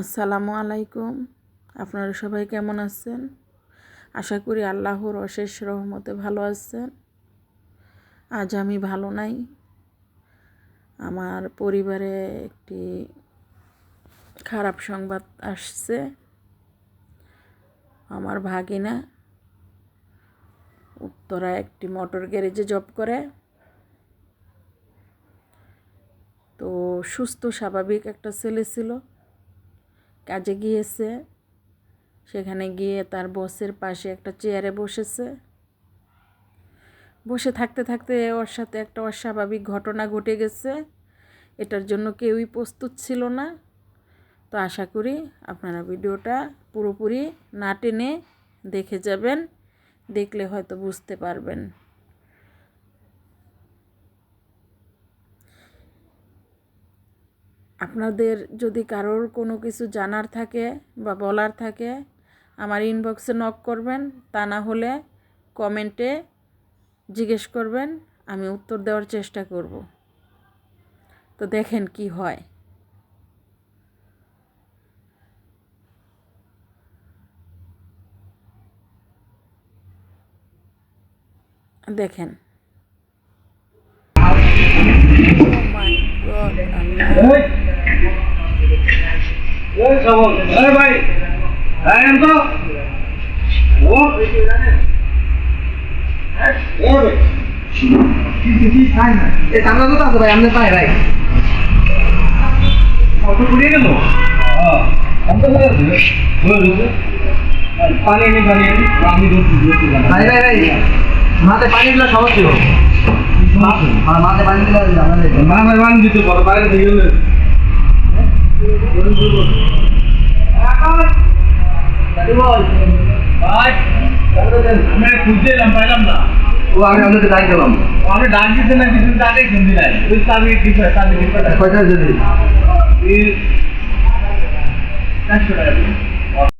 আসসালামু আলাইকুম। আপনারা সবাই কেমন আছেন? আশা করি আল্লাহর অশেষ রহমতে ভালো আছেন। আজ আমি ভালো নাই। আমার পরিবারে একটি খারাপ সংবাদ আসছে। আমার ভাগিনা উত্তরা একটি মোটর গ্যারেজে জব করে। তো সুস্থ স্বাভাবিক একটা ছেলে ছিল। কাজে গিয়েছে। সেখানে গিয়ে তার বসের পাশে একটা চেয়ারে বসেছে। বসে থাকতে থাকতে ওর সাথে একটা অস্বাভাবিক ঘটনা ঘটে গেছে। এটার জন্য কেউই প্রস্তুত ছিল না। তো আশা করি আপনারা ভিডিওটা পুরোপুরি না টেনে দেখে যাবেন, দেখলে হয়তো বুঝতে পারবেন। আপনাদের যদি কারোর কোনো কিছু জানার থাকে বা বলার থাকে, আমার ইনবক্সে নক করবেন, তা না হলে কমেন্টে জিজ্ঞেস করবেন, আমি উত্তর দেওয়ার চেষ্টা করব। তো দেখেন কি হয়। দেখেন ভাই এই আম তো। ও। এই রে। কি কি খাই না। এই সামনে তো আছে ভাই আমনে পাই ভাই। কত পুড়িয়ে গেল আম তো করে আছে গেছে। পানি এনে পানি এনে আমি ধরছি ধরছি। ভাই ভাই ভাই মাথায় পানি দিলে হ্যাঁ মাথায় পানি দিলে না ভাই মান দিতে পারো বাইরে দিয়ে এলাম পাইলাম না ও আমি আমাদের যাই গেলাম আমি ডাক দিতে না কিছু আগে শুনতে নাই ওই চাবি আছে চাবি আছে কয়টা যদি চারশো টাকা